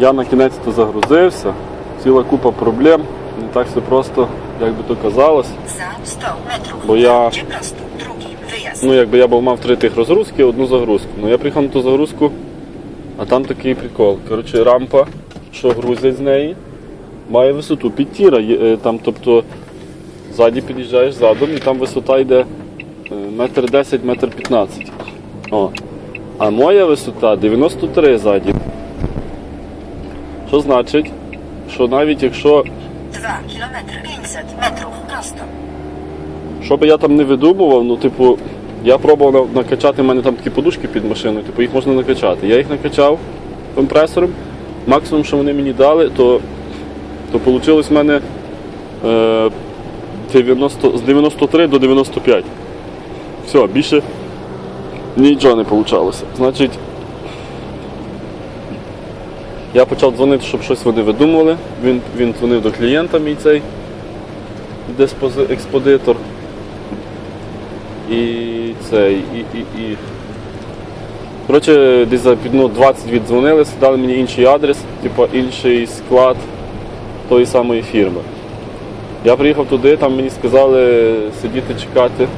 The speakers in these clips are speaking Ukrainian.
Я на кінець то загрузився, ціла купа проблем. Не так все просто, як би то казалось. Za 100 metrów. Bo ja- Jedzie prosto. Drugi wyjazd. Ну, якби я був мав три тих розгрузки, одну загрузку. Ну я приїхав на ту загрузку, а там такий прикол. Коротше, рампа, що грузять з неї, має висоту під тіра. Е, Там, тобто, ззаді під'їжджаєш задом, і там висота йде е, метр десять, метр п'ятнадцять. О. А моя висота 93 ззаді. Що значить, що навіть якщо 2 kilometry. 500 metrów. Prosto. Що би я там не видумував, ну, типу, я пробував накачати, в мене там такі подушки під машиною, типу, їх можна накачати. Я їх накачав компресором. Максимум, що вони мені дали, то, то вийшло в мене е, 90, з 93 до 95. Все, більше нічого не вийшло. Значить, я почав дзвонити, щоб щось вони видумували. Він, він дзвонив до клієнта мій цей експедитор. І цей, і, і, і. Коротше, десь за ну, 20 віддзвонилися, дали мені інший адрес, типу інший склад тої самої фірми. Я приїхав туди, там мені сказали сидіти, чекати.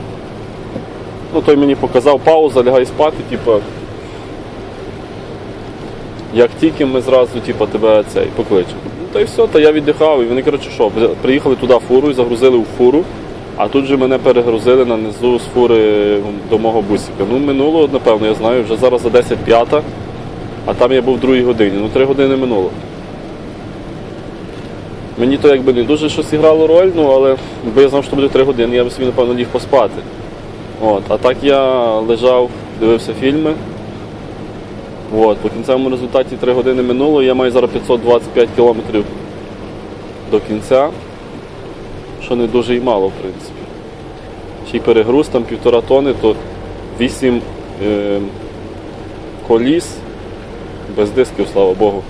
Ну, той мені показав пауза, лягай спати, типу. Як тільки ми зразу типу, тебе цей покличемо. Ну та й все, та я віддихав. І вони, коротше, що, приїхали туди фурою, загрузили у фуру, а тут же мене перегрузили на низу з фури до мого бусика. Ну, минуло, напевно, я знаю, вже зараз за 10 п'ята, а там я був в другій годині. Ну, три години минуло. Мені то якби не дуже щось іграло роль, ну але якби я знав, що буде три години, я би собі, напевно, ліг поспати. От, а так я лежав, дивився фільми. От, по кінцевому результаті 3 години минуло, я маю зараз 525 кілометрів до кінця, що не дуже і мало, в принципі. Ще й перегруз там півтора тони, то 8 е, коліс без дисків, слава Богу,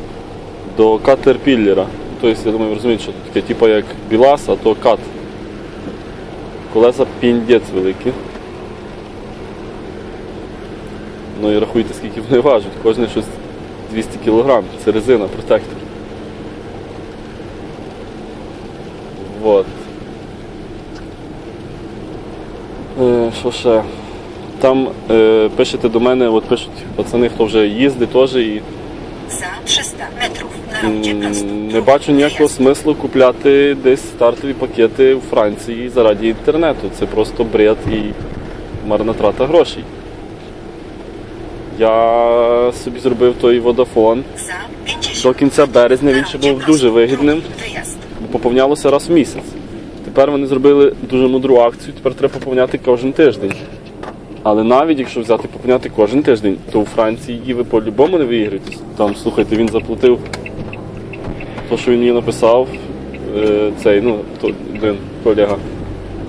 до катерпіллера. Тобто, я думаю, ви розумієте, що таке, типу як білас, а то кат. Колеса піндець великі. Ну і рахуйте, скільки вони важать. Кожне щось 200 кг. Це резина, протектор. Вот. Е, що ще? Там е, пишете до мене, от пишуть пацани, хто вже їздить теж і Za 300 metrów. Na rondzie м, prosto. не бачу ніякого смислу купляти десь стартові пакети у Франції заради інтернету. Це просто бред і марна трата грошей. Я собі зробив той 50 До кінця березня він ще був дуже вигідним, бо поповнялося раз в місяць. Тепер вони зробили дуже мудру акцію, тепер треба поповняти кожен тиждень. Але навіть якщо взяти поповняти кожен тиждень, то у Франції її ви по-любому не виіграєте. Там, слухайте, він заплатив то, що він мені написав, е, цей, ну, один колега,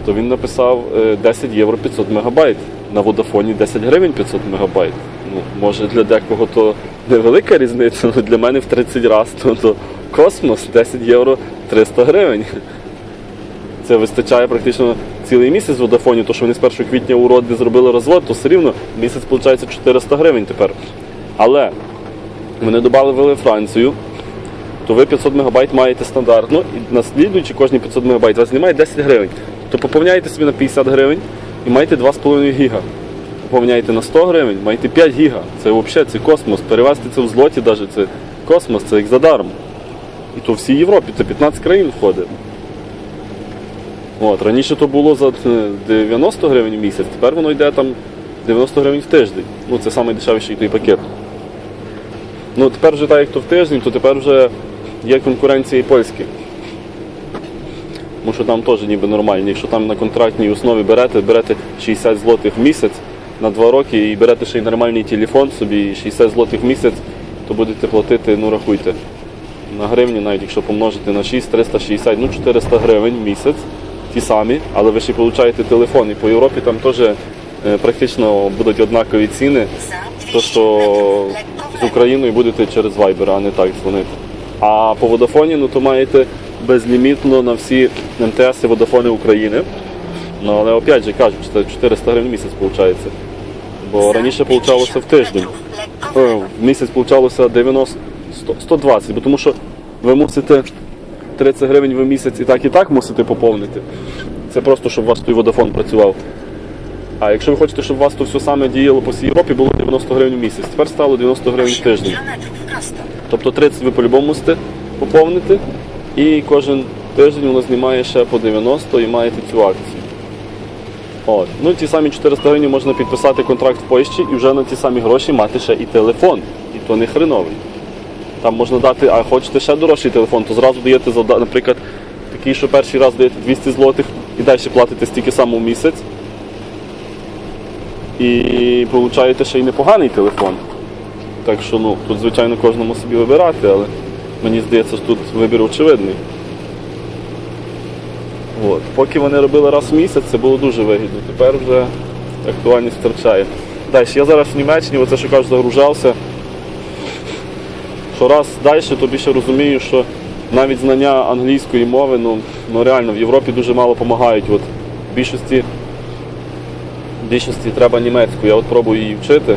то він написав е, 10 євро 500 мегабайт. На Водафоні 10 гривень 500 мегабайт. Ну, може для декого то невелика різниця, але для мене в 30 разів то, то космос 10 євро 300 гривень. Це вистачає практично цілий місяць в Водафоні, то що вони з 1 квітня уроди зробили розвод, то все рівно місяць виходить 400 гривень тепер. Але вони додали Францію, то ви 500 мегабайт маєте стандартно, і наслідуючи кожні 500 мегабайт, вас знімає 10 гривень. То поповняєте собі на 50 гривень і маєте 2,5 гіга. Поповняєте на 100 гривень, маєте 5 гіга. Це взагалі це космос. Перевести це в злоті, навіть це космос, це як задаром. І то всій Європі, це 15 країн входить. От, раніше то було за е, 90 гривень в місяць, тепер воно йде там 90 гривень в тиждень. Ну, це найдешевший той пакет. Ну, тепер вже так, як то в тиждень, то тепер вже є конкуренція і польські. Тому що там теж ніби нормальні. Якщо там на контрактній основі берете, берете 60 злотих в місяць на 2 роки і берете ще й нормальний телефон собі, 60 злотих в місяць, то будете платити, ну рахуйте, на гривні, навіть якщо помножити на 6, 360, ну 400 гривень в місяць, ті самі, але ви ще получаєте телефон. І по Європі там теж е, практично будуть однакові ціни. То, що з. Україною будете через Viber, а не так дзвонити. А по Водафоні, ну то маєте безлімітно на всі МТС і Водафони України. Ну але опять же кажуть, це 400 гривень в місяць виходить. Бо раніше получалося в тиждень. Е. В місяць получалося 90, 100, 120, бо тому що ви мусите 30 гривень в місяць і так і так мусите поповнити. Це просто, щоб у вас той водофон працював. А якщо ви хочете, щоб у вас то все саме діяло по всій Європі, було 90 гривень в місяць. Тепер стало 90 гривень в тиждень. Тобто 30 ви по-любому мусите поповнити, і кожен тиждень воно знімає ще по 90 і маєте цю акцію. От. Ну, ті самі 400 гривень можна підписати контракт в Польщі і вже на ті самі гроші мати ще і телефон. І то не хреновий. Там можна дати, а хочете ще дорожчий телефон, то зразу даєте, наприклад, такий, що перший раз даєте 200 злотих і далі платите стільки само в місяць. І получаєте ще й непоганий телефон. Так що ну, тут, звичайно, кожному собі вибирати, але мені здається, що тут вибір очевидний. От. Поки вони робили раз в місяць, це було дуже вигідно. Тепер вже актуальність втрачає. Далі, я зараз в Німеччині, оце що кажу, загружався. Що раз далі, то більше розумію, що навіть знання англійської мови, ну, ну реально в Європі дуже мало допомагають. От, в більшості, більшості треба німецьку, я от пробую її вчити.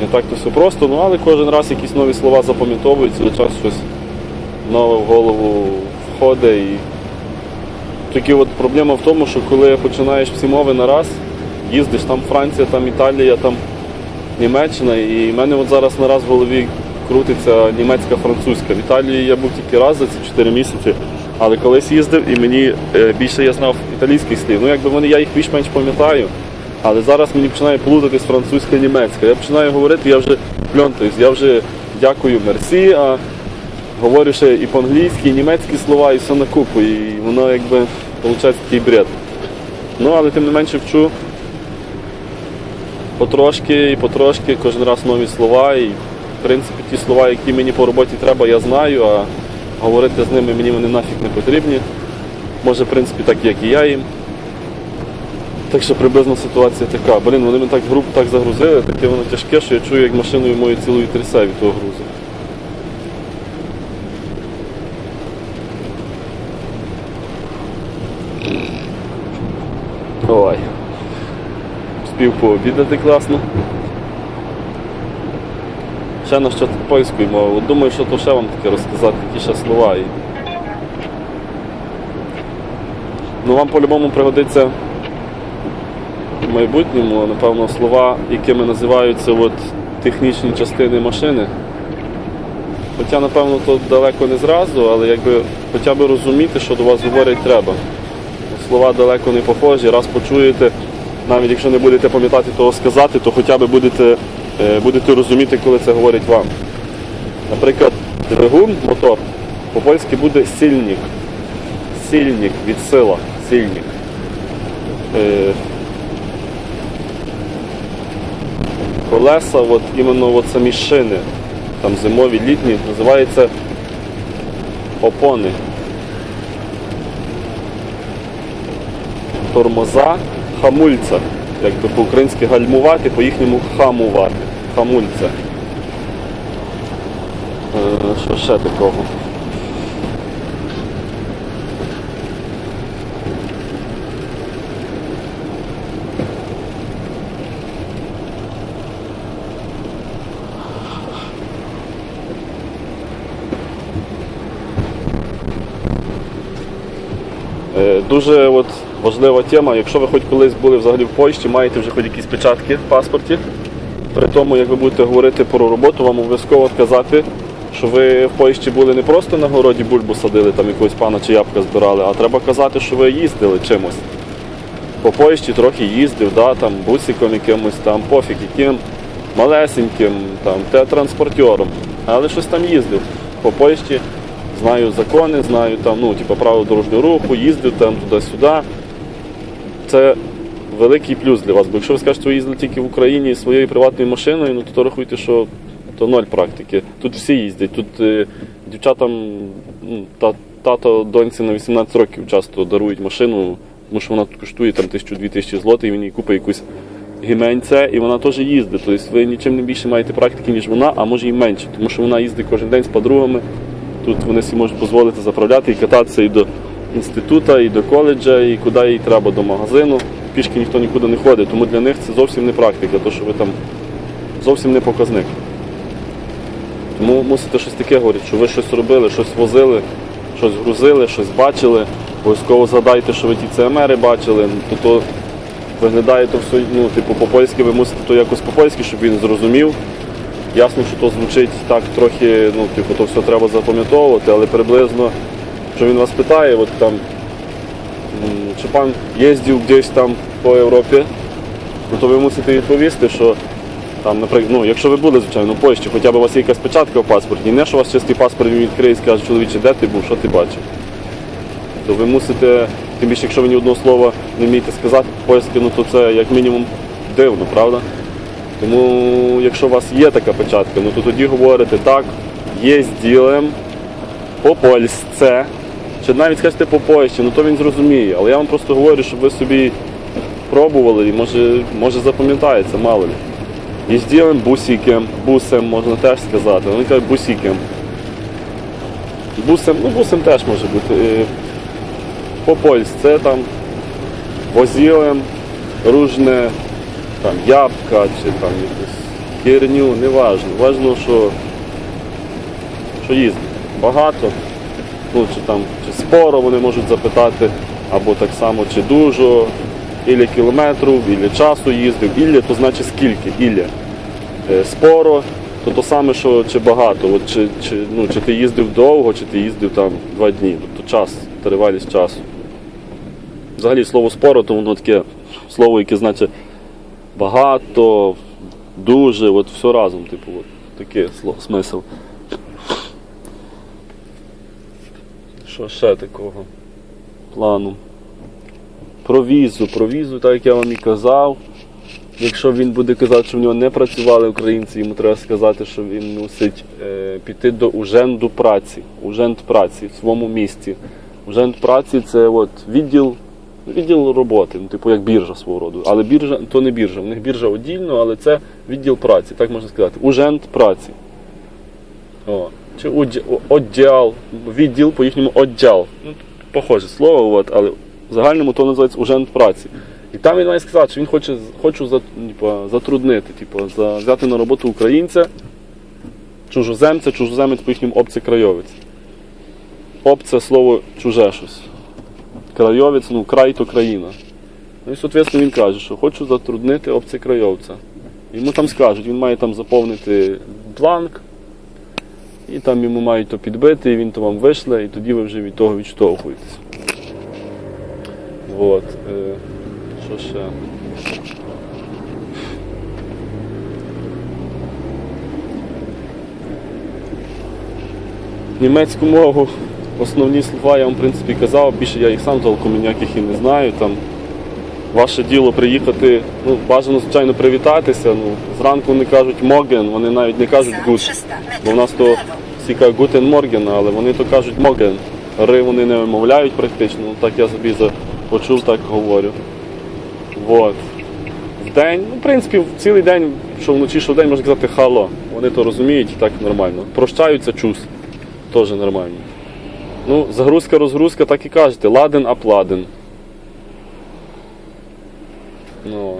Не так то все просто, ну але кожен раз якісь нові слова запам'ятовуються, час щось нове в голову входить. І... Тільки от проблема в тому, що коли починаєш всі мови на раз, їздиш там Франція, там Італія, там Німеччина, і в мене от зараз на раз в голові крутиться німецька, французька. В Італії я був тільки раз за ці 4 місяці, але колись їздив і мені е, більше я знав італійських слів. Ну якби вони, я їх більш-менш пам'ятаю. Але зараз мені починає плутатись французька німецька. Я починаю говорити, я вже пльонтаюсь, я вже дякую мерсі, а говорю ще і по-англійськи, і німецькі слова, і все на купу. І воно якби виходить такий бред. Ну, але тим не менше вчу потрошки і потрошки, кожен раз нові слова. І в принципі ті слова, які мені по роботі треба, я знаю, а говорити з ними мені вони нафіг не потрібні. Може, в принципі, так як і я їм. Так що приблизно ситуація така. Блін, вони мене так грубо так загрузили, таке воно тяжке, що я чую, як машиною мою цілою трясе від того грузу. Ой. Спів пообідати класно. Ще на що польською мовою. От Думаю, що то ще вам таке розказати, які ще слова. Ну вам по-любому пригодиться в майбутньому, напевно, слова, якими називаються от, технічні частини машини. Хоча, напевно, то далеко не зразу, але якби хоча б розуміти, що до вас говорять треба. Слова далеко не похожі, раз почуєте, навіть якщо не будете пам'ятати того сказати, то хоча б будете, е, будете розуміти, коли це говорять вам. Наприклад, двигун, мотор, по-польськи буде сильник. Сильник від сила, сильник. Е, колеса, от іменно от самі шини, там зимові, літні, називаються опони. Тормоза, хамульця. Якби по-українськи гальмувати, по-їхньому хамувати. Хамульця. Е, що ще такого? Е, Дуже от важлива тема. Якщо ви хоч колись були взагалі в Польщі, маєте вже хоч якісь печатки в паспорті. При тому, як ви будете говорити про роботу, вам обов'язково сказати, що ви в Польщі були не просто на городі бульбу садили, там якогось пана чи ябка збирали, а треба казати, що ви їздили чимось. По Польщі трохи їздив, да, там бусиком якимось, там пофіг, яким малесеньким, там, те транспортером, але щось там їздив. По Польщі знаю закони, знаю там, ну, типу, правила дорожнього руху, їздив там туди-сюди. Це великий плюс для вас. Бо якщо ви скажете, що ви їздили тільки в Україні своєю приватною машиною, ну то, то рахуйте, що то ноль практики. Тут всі їздять. Тут е, дівчатам ну, та, тато доньці на 18 років часто дарують машину, тому що вона тут коштує там 1000-2000 злотих, і він їй купить якусь гіменця, і вона теж їздить. Тобто ви нічим не більше маєте практики, ніж вона, а може і менше, тому що вона їздить кожен день з подругами. Тут вони собі можуть дозволити заправляти і кататися і до інституту, і до коледжа, і куди їй треба, до магазину. Пішки ніхто нікуди не ходить, тому для них це зовсім не практика, то що ви там зовсім не показник. Тому мусите щось таке говорити, що ви щось робили, щось возили, щось грузили, щось бачили. Обов'язково згадайте, що ви ті ЦМРи бачили, то, то виглядає то все, ну, типу, по-польськи, ви мусите то якось по-польськи, щоб він зрозумів. Ясно, що то звучить так трохи, ну, типу, то все треба запам'ятовувати, але приблизно, що він вас питає, от там, чи пан їздив десь там по Європі, ну, то ви мусите відповісти, що там, наприклад, ну, якщо ви були, звичайно, в Польщі, хоча б у вас є якась печатка в паспорті, не що у вас чистий паспорт він відкриє і скаже, чоловіче, де ти був, що ти бачив. То ви мусите, тим більше, якщо ви ні одного слова не вмієте сказати польське, ну то це як мінімум дивно, правда? Тому, якщо у вас є така печатка, ну то тоді говорите так, є ділем по польське, чи навіть скажете по польщі, ну то він зрозуміє. Але я вам просто говорю, щоб ви собі пробували і може, може запам'ятається, мало ли. Їзділим бусиком, бусем можна теж сказати. Вони кажуть бусиком. Бусем, ну бусем теж може бути. Е, По польське там возілем, ружне там ябка чи там якусь херню, не важно. Важно, що, що їздить. Багато. Ну, чи там чи споро вони можуть запитати, або так само, чи дуже, ілі кілометрів, ілі часу їздив, ілля, то значить скільки, ілля. Е, Споро, то то саме, що чи багато. От чи, чи, ну, чи ти їздив довго, чи ти їздив там два дні. Тобто час, тривалість часу. Взагалі слово споро, то воно таке слово, яке значить багато, дуже, от все разом, типу, от таке смисл. Що ще такого плану? Про візу, про візу, так як я вам і казав. Якщо він буде казати, що в нього не працювали українці, йому треба сказати, що він мусить е, піти до уженду праці, ужент праці в своєму місті. Ужент праці це от відділ, відділ роботи, ну, типу як біржа свого роду. Але біржа то не біржа. В них біржа одільно, але це відділ праці, так можна сказати. Ужент праці. О. Чи удя- відділ по їхньому одділ. Ну, похоже слово, от, але в загальному то називається ужент праці. І там він має сказати, що він хоче, хоче затруднити, типу, взяти на роботу українця, чужоземця, чужоземець по їхньому обце крайовець. Об це слово чуже щось. Крайовець, ну край то країна. Ну і, соответственно, він каже, що хочу затруднити обце крайовця. Йому там скажуть, він має там заповнити бланк, і там йому мають то підбити, і він то вам вишле, і тоді ви вже від того відштовхуєтесь. Вот. Е, що ще? Німецьку мову, основні слова я вам в принципі казав, більше я їх сам толком ніяких і не знаю. Там ваше діло приїхати, ну, бажано, звичайно, привітатися. Ну, зранку вони кажуть моген, вони навіть не кажуть. 300 Бо в нас то всі кажуть гутен морген, але вони то кажуть моген. Ри вони не вимовляють практично, ну так я собі почув, так говорю. Вот. В день, ну, в принципі, в цілий день, що вночі, що в день можна казати хало. Вони то розуміють і так нормально. Прощаються чус. Теж нормально. Ну, загрузка, розгрузка, так і кажете. Ладен, апладен. Ну,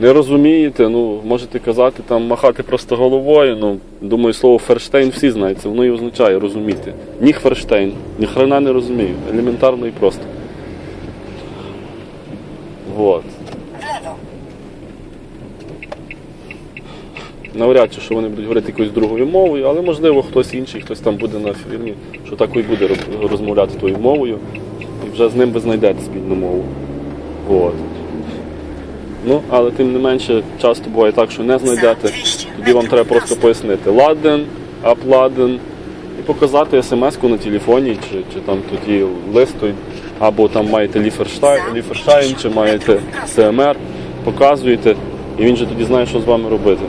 не розумієте, ну, можете казати, там, махати просто головою. Ну, думаю, слово Ферштейн всі знають, це воно і означає розуміти. Ніх Ферштейн, ні хрена не розумію. Елементарно і просто. Вот. Навряд чи що вони будуть говорити якоюсь другою мовою, але можливо хтось інший, хтось там буде на фірмі, що так і буде роз- розмовляти тою мовою, і вже з ним ви знайдете спільну мову. Вот. Ну, але тим не менше, часто буває так, що не знайдете. Тоді вам треба просто пояснити ладен, апладен і показати смс-ку на телефоні, чи, чи там тоді лист, або там маєте ліферштайн, ліферштайн чи маєте СМР, показуєте, і він же тоді знає, що з вами робити.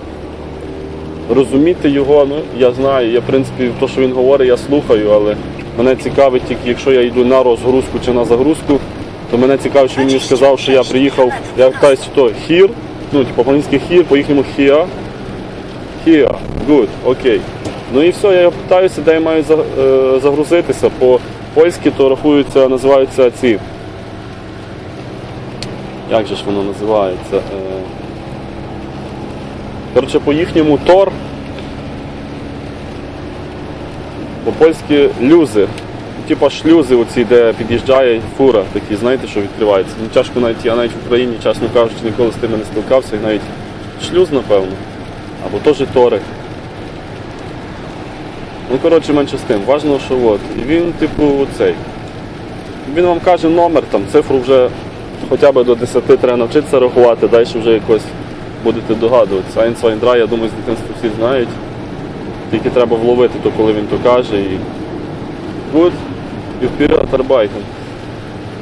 Розуміти його, ну я знаю, я в принципі то, що він говорить, я слухаю, але мене цікавить тільки, якщо я йду на розгрузку чи на загрузку, то мене цікавить, що він мені сказав, що я приїхав, я питаюся, що хір, ну типу по-англійськи хір, по їхньому хіа. Here, good, окей. Ну і все, я питаюся, де я маю е, загрузитися. По польськи то рахуються, називаються ці. Як же ж воно називається? Е, Коротше, по їхньому тор. По-польськи люзи. Типа шлюзи, оці, де під'їжджає фура, такі, знаєте, що відкриваються. Ну, тяжко навіть, я навіть в Україні, чесно кажучи, ніколи з тими не стикався, і навіть шлюз, напевно. Або теж тори. Ну, коротше, менше з тим. Важливо, що от. І він, типу, цей. Він вам каже номер, там, цифру вже хоча б до 10 треба навчитися рахувати, далі вже якось будете догадуватися. А інсайндра, я думаю, з дитинства всі знають. Тільки треба вловити то, коли він то каже. І... Good. І вперед, арбайтен.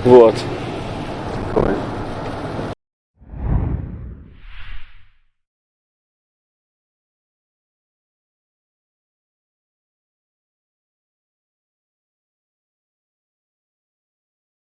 Вот. Такое.